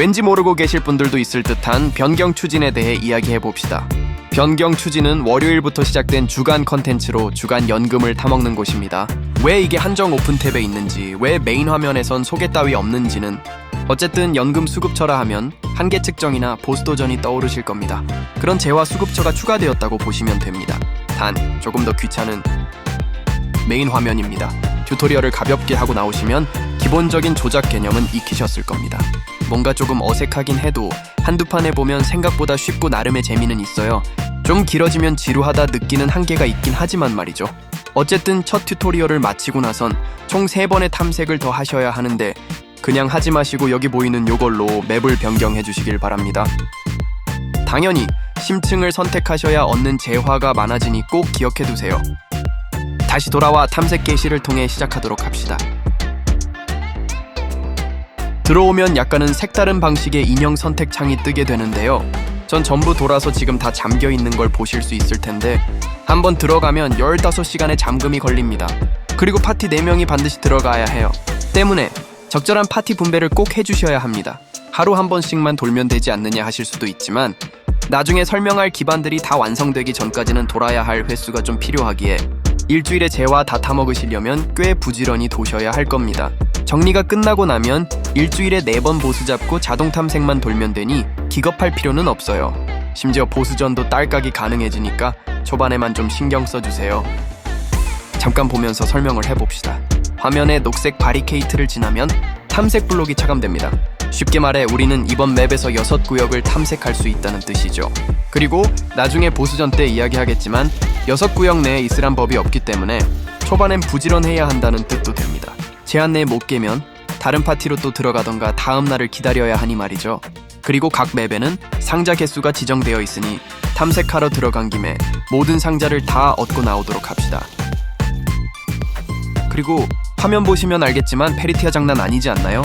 왠지 모르고 계실 분들도 있을 듯한 변경 추진에 대해 이야기해 봅시다. 변경 추진은 월요일부터 시작된 주간 컨텐츠로 주간 연금을 타먹는 곳입니다. 왜 이게 한정 오픈 탭에 있는지, 왜 메인 화면에선 소개 따위 없는지는 어쨌든 연금 수급처라 하면 한계 측정이나 보수 도전이 떠오르실 겁니다. 그런 재화 수급처가 추가되었다고 보시면 됩니다. 단 조금 더 귀찮은 메인 화면입니다. 튜토리얼을 가볍게 하고 나오시면 기본적인 조작 개념은 익히셨을 겁니다. 뭔가 조금 어색하긴 해도 한두 판 해보면 생각보다 쉽고 나름의 재미는 있어요. 좀 길어지면 지루하다 느끼는 한계가 있긴 하지만 말이죠. 어쨌든 첫 튜토리얼을 마치고 나선 총 3번의 탐색을 더 하셔야 하는데 그냥 하지 마시고 여기 보이는 요걸로 맵을 변경해 주시길 바랍니다. 당연히 심층을 선택하셔야 얻는 재화가 많아지니 꼭 기억해 두세요. 다시 돌아와 탐색 게시를 통해 시작하도록 합시다. 들어오면 약간은 색다른 방식의 인형 선택 창이 뜨게 되는데요. 전 전부 돌아서 지금 다 잠겨 있는 걸 보실 수 있을 텐데 한번 들어가면 15시간의 잠금이 걸립니다. 그리고 파티 4명이 반드시 들어가야 해요. 때문에 적절한 파티 분배를 꼭 해주셔야 합니다. 하루 한 번씩만 돌면 되지 않느냐 하실 수도 있지만 나중에 설명할 기반들이 다 완성되기 전까지는 돌아야 할 횟수가 좀 필요하기에 일주일에 재화 다 타먹으시려면 꽤 부지런히 도셔야 할 겁니다. 정리가 끝나고 나면 일주일에 4번 보스 잡고 자동 탐색만 돌면 되니 기겁할 필요는 없어요. 심지어 보스전도 딸깍이 가능해지니까 초반에만 좀 신경 써주세요. 잠깐 보면서 설명을 해봅시다. 화면에 녹색 바리케이트를 지나면 탐색 블록이 차감됩니다. 쉽게 말해 우리는 이번 맵에서 6구역을 탐색할 수 있다는 뜻이죠. 그리고 나중에 보스전 때 이야기하겠지만 6구역 내에 있으란 법이 없기 때문에 초반엔 부지런해야 한다는 뜻도 됩니다. 제한 내에 못 깨면 다른 파티로 또 들어가던가 다음 날을 기다려야 하니 말이죠. 그리고 각 맵에는 상자 개수가 지정되어 있으니 탐색하러 들어간 김에 모든 상자를 다 얻고 나오도록 합시다. 그리고 화면 보시면 알겠지만 페리티아 장난 아니지 않나요?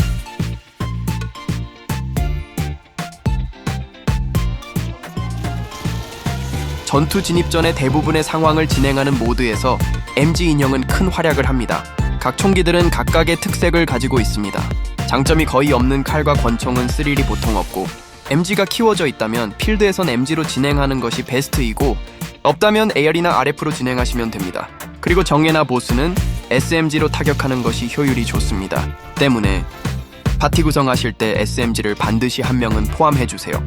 전투 진입 전에 대부분의 상황을 진행하는 모드에서 MG 인형은 큰 활약을 합니다. 각 총기들은 각각의 특색을 가지고 있습니다. 장점이 거의 없는 칼과 권총은 스릴이 보통 없고 MG가 키워져 있다면 필드에선 MG로 진행하는 것이 베스트이고 없다면 AR이나 RF로 진행하시면 됩니다. 그리고 정예나 보스는 SMG로 타격하는 것이 효율이 좋습니다. 때문에 파티 구성하실 때 SMG를 반드시 한 명은 포함해 주세요.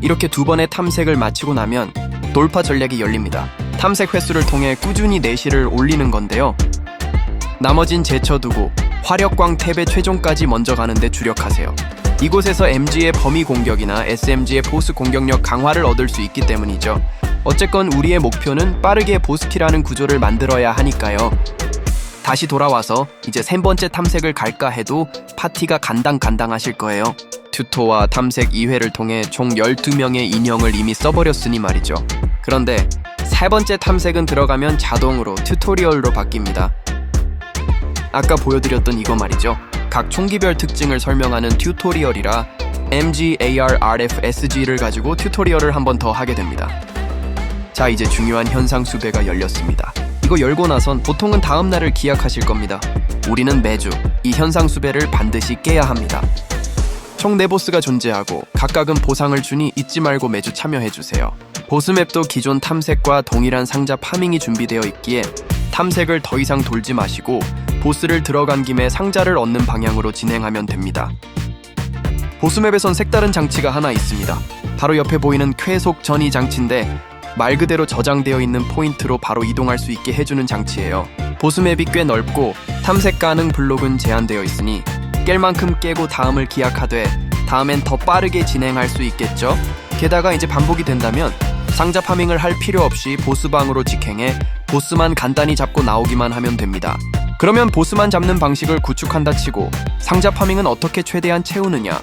이렇게 두 번의 탐색을 마치고 나면 돌파 전략이 열립니다. 탐색 횟수를 통해 꾸준히 내실을 올리는 건데요. 나머진 제쳐두고 화력광 탭의 최종까지 먼저 가는데 주력하세요. 이곳에서 MG의 범위 공격이나 SMG의 보스 공격력 강화를 얻을 수 있기 때문이죠. 어쨌건 우리의 목표는 빠르게 보스키라는 구조를 만들어야 하니까요. 다시 돌아와서 이제 세 번째 탐색을 갈까 해도 파티가 간당간당하실 거예요. 튜토와 탐색 2회를 통해 총 12명의 인형을 이미 써버렸으니 말이죠. 그런데 세 번째 탐색은 들어가면 자동으로 튜토리얼로 바뀝니다. 아까 보여드렸던 이거 말이죠. 각 총기별 특징을 설명하는 튜토리얼이라 MG, AR, RF, SG를 가지고 튜토리얼을 한 번 더 하게 됩니다. 자, 이제 중요한 현상 수배가 열렸습니다. 이거 열고 나선 보통은 다음 날을 기약하실 겁니다. 우리는 매주 이 현상 수배를 반드시 깨야 합니다. 총 4보스가 존재하고 각각은 보상을 주니 잊지 말고 매주 참여해주세요. 보스맵도 기존 탐색과 동일한 상자 파밍이 준비되어 있기에 탐색을 더 이상 돌지 마시고 보스를 들어간 김에 상자를 얻는 방향으로 진행하면 됩니다. 보스맵에선 색다른 장치가 하나 있습니다. 바로 옆에 보이는 쾌속 전이 장치인데 말 그대로 저장되어 있는 포인트로 바로 이동할 수 있게 해주는 장치예요. 보스맵이 꽤 넓고 탐색 가능 블록은 제한되어 있으니 깰 만큼 깨고 다음을 기약하되 다음엔 더 빠르게 진행할 수 있겠죠. 게다가 이제 반복이 된다면 상자 파밍을 할 필요 없이 보스방으로 직행해 보스만 간단히 잡고 나오기만 하면 됩니다. 그러면 보스만 잡는 방식을 구축한다 치고 상자 파밍은 어떻게 최대한 채우느냐?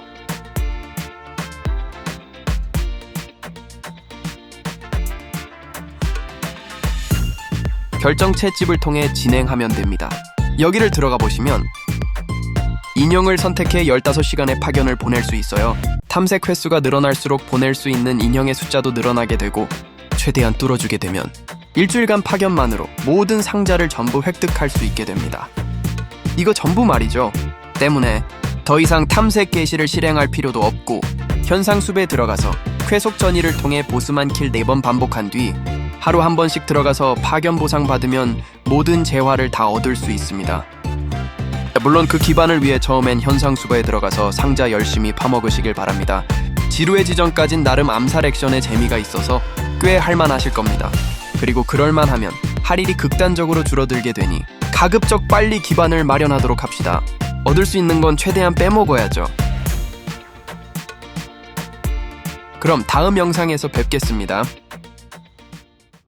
결정 채집을 통해 진행하면 됩니다. 여기를 들어가 보시면 인형을 선택해 15시간의 파견을 보낼 수 있어요. 탐색 횟수가 늘어날수록 보낼 수 있는 인형의 숫자도 늘어나게 되고 최대한 뚫어주게 되면 일주일간 파견만으로 모든 상자를 전부 획득할 수 있게 됩니다. 이거 전부 말이죠. 때문에 더 이상 탐색 게시를 실행할 필요도 없고 현상 숲에 들어가서 쾌속 전이를 통해 보스만 킬 4번 반복한 뒤 하루 한 번씩 들어가서 파견 보상 받으면 모든 재화를 다 얻을 수 있습니다. 물론 그 기반을 위해 처음엔 현상수배에 들어가서 상자 열심히 파먹으시길 바랍니다. 지루해지전까진 나름 암살 액션의 재미가 있어서 꽤 할만하실 겁니다. 그리고 그럴만하면 할일이 극단적으로 줄어들게 되니 가급적 빨리 기반을 마련하도록 합시다. 얻을 수 있는 건 최대한 빼먹어야죠. 그럼 다음 영상에서 뵙겠습니다.